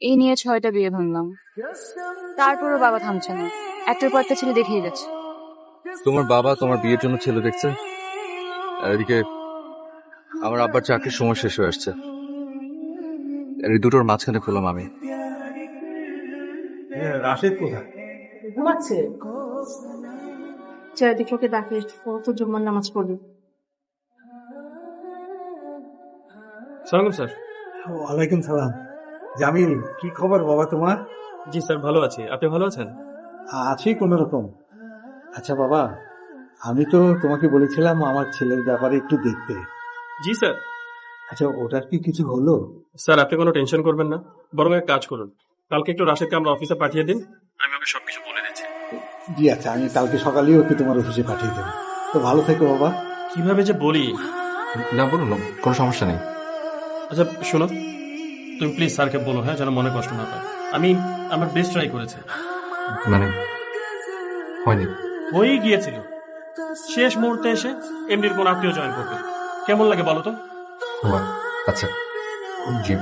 এই নিয়ে ছয়টা বিয়ে ভাঙলাম। তারপরও বাবা থামছে না। একটার পর একটা ছেলে দেখিয়ে যাচ্ছে। তোমার বাবা তোমার বিয়ের জন্য ছেলে দেখছে? আর এদিকে আমার আব্বার চাকরির সময় শেষ হয়ে আসছে। আর এই দুটোর মাঝখানে পেলাম আমি। রাশেদ কোথায়? ঘুমাচ্ছে। চারিদিকে ওকে ডাকে ও তো জুম্মার নামাজ পড়বে। সালাম স্যার। ওয়ালাইকুম সালাম। জামিল কি খবর বাবা তোমার? জি স্যার ভালো আছি। আপনি ভালো আছেন? আছি কোন রকম। আচ্ছা বাবা আমি তো তোমাকে বলেছিলাম আমার ছেলের ব্যাপারে একটু দেখতে। জি স্যার। আচ্ছা ওটার কি কিছু হলো? স্যার আপনি কোনো টেনশন করবেন না। বরং এক কাজ করুন। কালকে একটু রাশেদকে আমরা অফিসে পাঠিয়ে দিন। আমি ওকে সবকিছু বলে দিচ্ছি। জি আচ্ছা আমি কালকে সকালেই ওকে তোমার অফিসে পাঠিয়ে দেবো। তো ভালো থেকো বাবা। কীভাবে যে বলি? না বলুন কোনো সমস্যা নেই। আচ্ছা শোনো। তুমি প্লিজ স্যারকে বলো হ্যাঁ যেন মনে কষ্ট না পায়। আমি আমার বেস্ট ট্রাই করেছি। মানে হয়নি। হয়েই গিয়েছিল। শেষ মুহূর্তে এসে এমডির কোন আত্মীয় জয়েন করবে। কেমন লাগে বলো তো? আচ্ছা জি।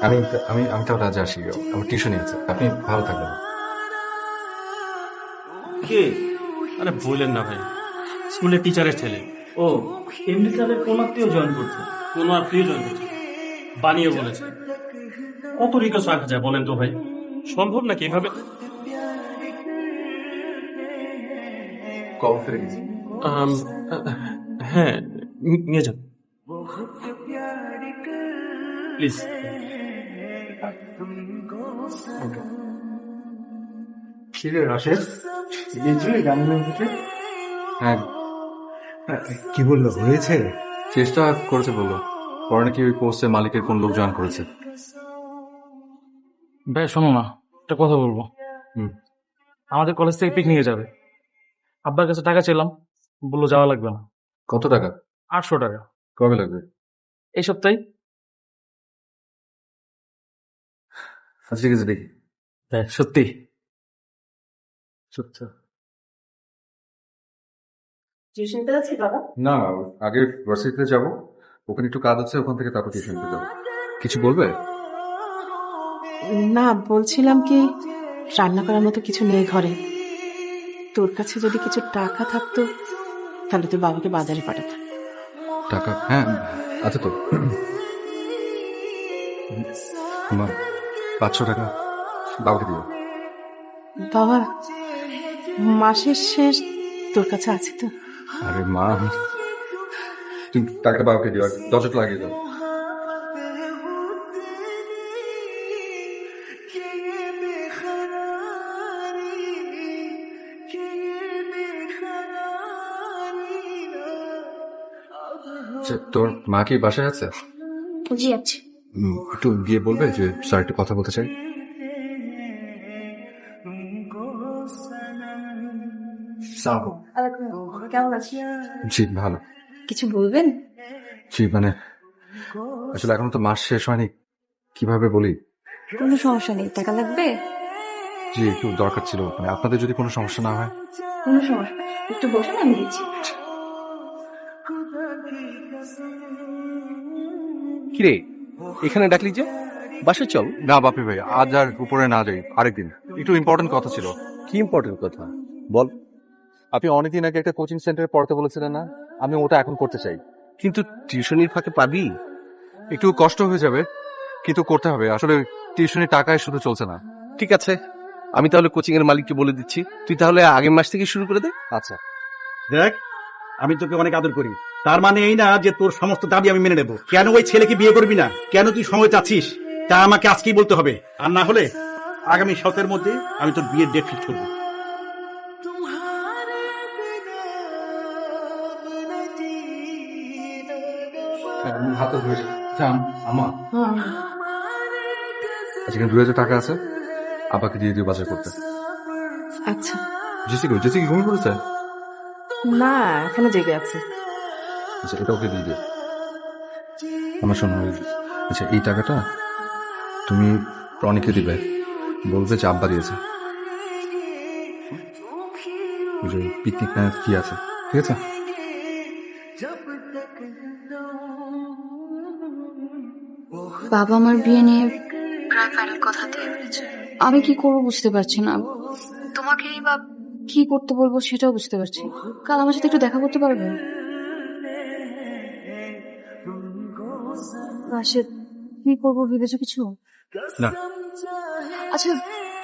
আমি আমি আমি তাহলে আজ আসি আমার টিউশনই আছে। আপনি ভালো থাকবেন। কে? আরে বললেন না ভাই। স্কুলের টিচারের ছেলে। ও এমডি স্যারের কোন আত্মীয় জয়েন করছে? কোন আত্মীয় জয়েন করছে? বানিয়ে বলেছে। কত রিকোয়েস্ট রাখা যায় বলেন তো ভাই? সম্ভব নাকি এভাবে? কল ফিরে গেছি হ্যাঁ নিয়ে যান। প্লিজ কিরে রাশেদ গিয়েছিলি জামিলের অফিসে হ্যাঁ। কি বলল? হয়েছে? চেষ্টা করেছে বলল। পরে নাকি ওই পোস্টে মালিকের কোন লোক জয়েন করেছে। ভাই শোনো না একটা কথা বলব। হুম। আমাদের কলেজ থেকে পিকনিকে যাবে। আব্বার কাছে টাকা চাইলাম বলল যাওয়া লাগবে না। কত টাকা? আটশো টাকা। কবে লাগবে? এই সপ্তাহে। আচ্ছা ঠিক আছে দেখি। হ্যাঁ সত্যি। যাচ্ছি বাবা? না আগে ভার্সিটিতে যাব। ওখানে একটু কাজ আছে ওখান থেকে তারপর টিউশন যাব। কিছু বলবে? না বলছিলাম কি রান্না করার মতো কিছু নেই ঘরে। তোর কাছে যদি কিছু টাকা থাকতো তাহলে তুই বাবাকে বাজারে পাঠাতাম। টাকা? হ্যাঁ আছে তো। পাঁচশো টাকা বাবাকে দিও। বাবা মাসের শেষ তোর কাছে আছে তো? আরে মা তুমি টাকাটা বাবাকে দিও দশটা লাগিয়ে দাও। তোর মা কি বাসায় আছে? জি আছে। একটু গিয়ে বলবে যে স্যার একটু কথা বলতে চাই। কেমন আছি জি ভালো। কিছু বলবেন? জি মানে আসলে এখনও তো মাস শেষ হয়নি। কীভাবে বলি? কোনো সমস্যা নেই। টাকা লাগবে? জি একটু দরকার ছিল। মানে আপনাদের যদি কোনো সমস্যা না হয়। কোনো সমস্যা একটু বসে আমি দিচ্ছি। কিরে এখানে ডাকলি যে? বাসে চল। না বাপি ভাই আজ আর উপরে না যাই আরেকদিন। একটু ইম্পর্টেন্ট কথা ছিল। কি ইম্পর্টেন্ট কথা? বল। আপনি অনেকদিন আগে একটা কোচিং সেন্টারে পড়তে বলেছিলেন না? আমি ওটা এখন করতে চাই। কিন্তু টিউশনির ফাঁকে পাবি? একটু কষ্ট হয়ে যাবে কিন্তু করতে হবে। আসলে টিউশনের টাকায় শুধু চলছে না। ঠিক আছে আমি তাহলে কোচিং এর মালিককে বলে দিচ্ছি। তুই তাহলে আগের মাস থেকে শুরু করে দে। আচ্ছা। দেখ আমি তোকে অনেক আদর করি। তার মানে এই না যে তোর সমস্ত দাবি আমি মেনে নেব। কেন ওই ছেলেকে বিয়ে করবি না? কেন তুই সময় চাচ্ছিস? তা আমাকে আজকেই বলতে হবে। আর না হলে আগামী সতের মধ্যে আমি তোর বিয়ের ডেট ফিক্স করব। হাতে ধরে যান আমা আচ্ছা দুই হাজার টাকা আছে আপাকে দিয়ে দিও বাজার করতে। আচ্ছা। ঘুমিয়ে পড়েছে? না এখনও জেগে আছে। আচ্ছা এটা ওকে দিয়ে দিও। আমার শোনো আচ্ছা এই টাকাটা তুমি রনিকে দিবে। বলবে যে আব্বা দিয়েছে। যে পিকনিক প্ল্যান কি আছে? ঠিক আছে? বাবা আমার বিয়ে নিয়ে প্রায় ফাইনাল কথা দিয়ে ফেলেছে আমি কি করব বুঝতে পারছি না। তোমাকেই বা কি করতে বলব সেটাও বুঝতে পারছি। কাল আমার সাথে একটু দেখা করতে পারবে? রাশেদ কি করব ভেবেছো কিছু? না। আচ্ছা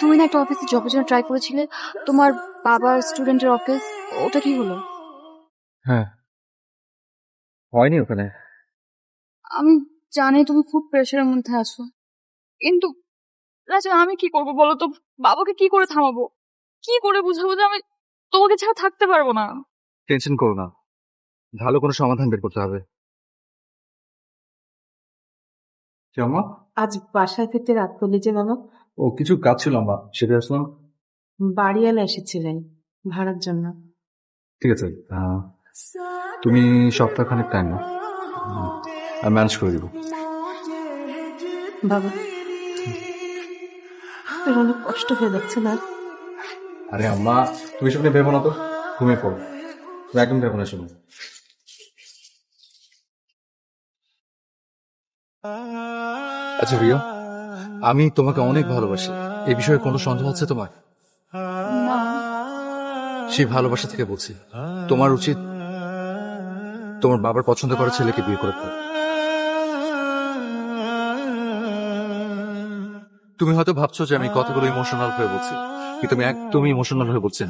তুমি না একটা অফিসে জবের জন্য ট্রাই করেছিলে তোমার বাবার স্টুডেন্টের অফিস ওটা কি হলো? হ্যাঁ। হয়নি ওখানে। আমি জানি তুমি খুব প্রেশারের মধ্যে আছো। কিন্তু রাজা আমি কি করব বলো তো? বাবাকে কি করে থামাবো? কি করে বুঝাবো যে আমি তোমাকে ছাড়া থাকতে পারব না? টেনশন করো না। ভালো কোনো সমাধান বের করতে হবে। কেমন আজ বাসায় ফিরতে রাত করলি যে বাবা ও কিছু কাজ ছিল আমার সেটা আসলাম। বাড়িওয়ালা এসেছিলেন ভাড়ার জন্য। ঠিক আছে আহ, তুমি সপ্তাহখানেক টাইম হুম, আমি ম্যানেজ করে দিব। বাবা তোর অনেক কষ্ট হয়ে যাচ্ছে না? আরে আম্মা তুমি সব নিয়ে ভেবো না তো ঘুমিয়ে পড়ো। তুমি একদম ভেবো না শুনো আচ্ছা রিয়া আমি তোমাকে অনেক ভালোবাসি। এই বিষয়ে কোনো সন্দেহ আছে তোমার? সেই ভালোবাসা থেকে বলছি তোমার উচিত তোমার বাবার পছন্দ করা ছেলেকে বিয়ে করে ফেলো। তুমি হয়তো ভাবছ যে আমি কথাগুলো ইমোশনাল হয়ে বলছি কিন্তু আমি একদমই ইমোশনাল হয়ে বলছি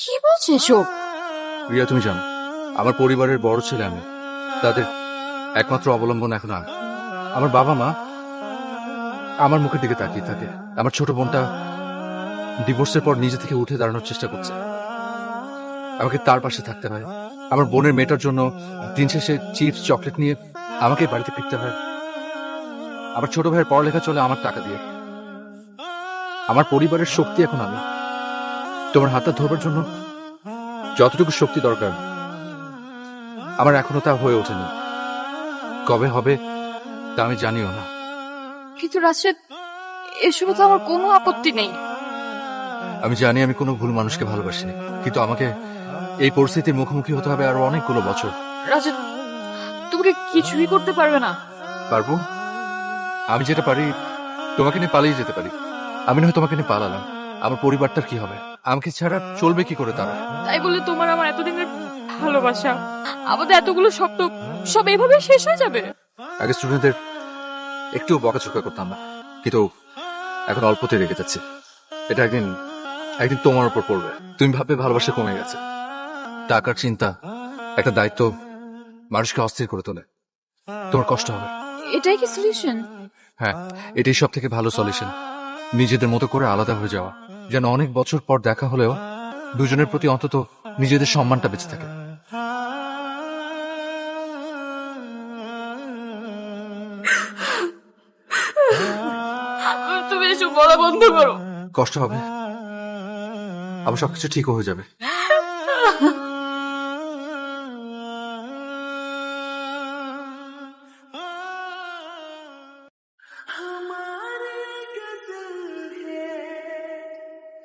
কি বলছে এসব? রিয়া তুমি জানো আমার পরিবারের বড় ছেলে আমি তাদের একমাত্র অবলম্বন এখন আমি। আমার বাবা মা আমার মুখের দিকে তাকিয়ে থাকে। আমার ছোট বোনটা ডিভোর্সের পর নিজে থেকে উঠে দাঁড়ানোর চেষ্টা করছে। আমাকে তার পাশে থাকতে হয়। আমার বোনের মেয়েটার জন্য দিন শেষে চিপস, চকলেট নিয়ে আমাকে বাড়িতে ফিরতে হয়। আমার ছোট ভাইয়ের পড়ালেখা চলে আমার টাকা দিয়ে। আমার পরিবারের শক্তি এখন আমি। তোমার হাতটা ধরবার জন্য যতটুকু শক্তি দরকার, আমার এখনও তা হয়ে ওঠেনি। কবে হবে তা আমি জানিও না। কিন্তু রাশেদ এসবে তো আমার কোনো আপত্তি নেই। আমি জানি আমি কোনো ভুল মানুষকে ভালোবাসিনি কিন্তু আমাকে এই পরিস্থিতির মুখোমুখি হতে হবে আরও অনেকগুলো বছর। রাশেদ তোমাকে কিছুই করতে পারবে না? পারব? আমি যেটা পারি তোমাকে নিয়ে পালিয়ে যেতে পারি। আমি নয় তোমাকে নিয়ে পালালাম। আমার পরিবারটার কি হবে? আমাকে ছাড়া চলবে কি করে তারা? তাই বলে তোমার আমার এতদিনের ভালোবাসা? আমাদের এতগুলো শব্দ সব এভাবে শেষ হয়ে যাবে। আগে স্টুডেন্টদের একটু বকাচোকা করতাম না। কিন্তু এখন অল্পতে রেগে যাচ্ছে। এটা একদিন একদিন তোমার উপর পড়বে। তুমি ভাববে ভালোবাসা কমে গেছে। টাকার চিন্তা একটা দায়িত্ব মানুষকে অস্থির করে তোলে। তোমার কষ্ট হবে। এটাই কি সলিউশন হ্যাঁ এটাই সব থেকে ভালো সলিউশন নিজেদের মতো করে আলাদা হয়ে যাওয়া। যেন অনেক বছর পর দেখা হলেও দুজনের প্রতি অন্তত নিজেদের সম্মানটা বেঁচে থাকে। তুমি এসব বলা বন্ধ করো। কষ্ট হবে। আবার সবকিছু ঠিক হয়ে যাবে।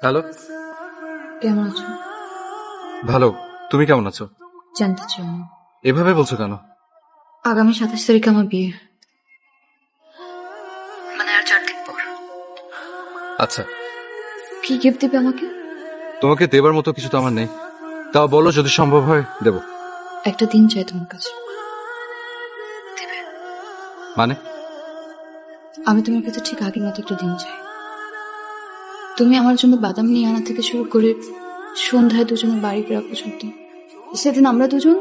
হ্যালো। কেমন আছো? ভালো। তুমি কেমন আছো? জানতে চাও এভাবে বলছো কেন? আগামী সাতাশ তারিখে আমার বিয়ে। আচ্ছা। কি গিফট দিবে আমাকে? তোমাকে দেবার মতো কিছু তো আমার নেই। তাও বলো যদি সম্ভব হয় দেব। একটা দিন চাই তোমার কাছে। মানে? আমি তোমার কাছে ঠিক আগের মতো একটা দিন চাই। তুমি আমার জন্য বাদাম নিয়ে আনা থেকে শুরু করে সন্ধ্যায় দুজনের বাড়ি ফেরা পর্যন্ত সেদিন আমরা দুজন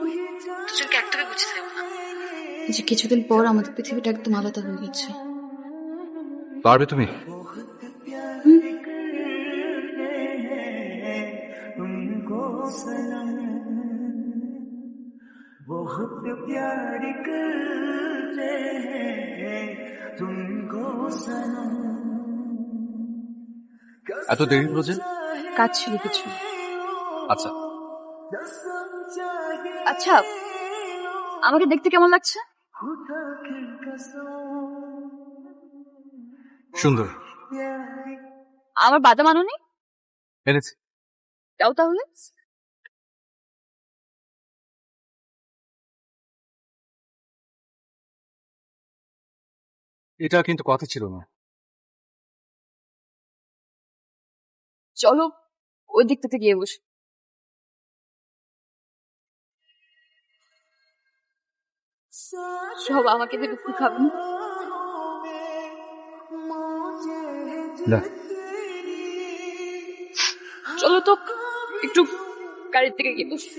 দুজনকে একদমই বুঝতে দেবো না। যে কিছুদিন পর আমাদের পৃথিবীটা একদম আলাদা হয়ে গেছে পারবে তুমি? এত দেরি হলো যে? কাজ ছিল কিছু। আচ্ছা। আচ্ছা আমাকে দেখতে কেমন লাগছে? সুন্দর। আমার বাদাম আনোনি? এনেছি। যাও তাহলে। এটা কিন্তু কথা ছিল না। চলো ওই দিকটাতে গিয়ে বসো। সব আমাকে দেবে একটু খাবেন চলো তো একটু গাড়ির থেকে গিয়ে বসো।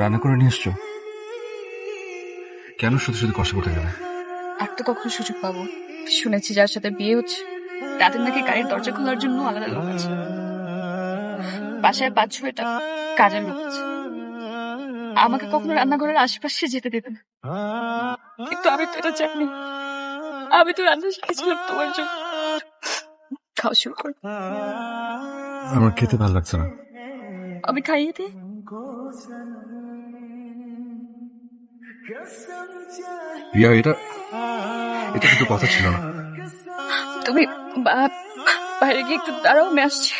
রান্না করে নিয়ে এসছো? কেন শুধু শুধু কষ্ট করতে গেলে আর তো কখনো সুযোগ পাবো। শুনেছি যার সাথে বিয়ে হচ্ছে তাদের নাকি গাড়ির দরজা খোলার জন্য আলাদা লোক আছে। বাসায় পাঁচ ছয়টা কাজের লোক আছে। আমাকে কখনো রান্নাঘরের আশেপাশে যেতে দেবে না। কিন্তু আমি তো এটা চাইনি। আমি তো রান্না শিখেছিলাম তোমার জন্য। খাওয়া শুরু কর। আমার খেতে ভালো লাগছে না। আমি খাইয়ে দিই। রিয়া এটা এটা কিন্তু কথা ছিল না তুমি বা- বাইরে গিয়ে একটু দাঁড়াও আমি আসছি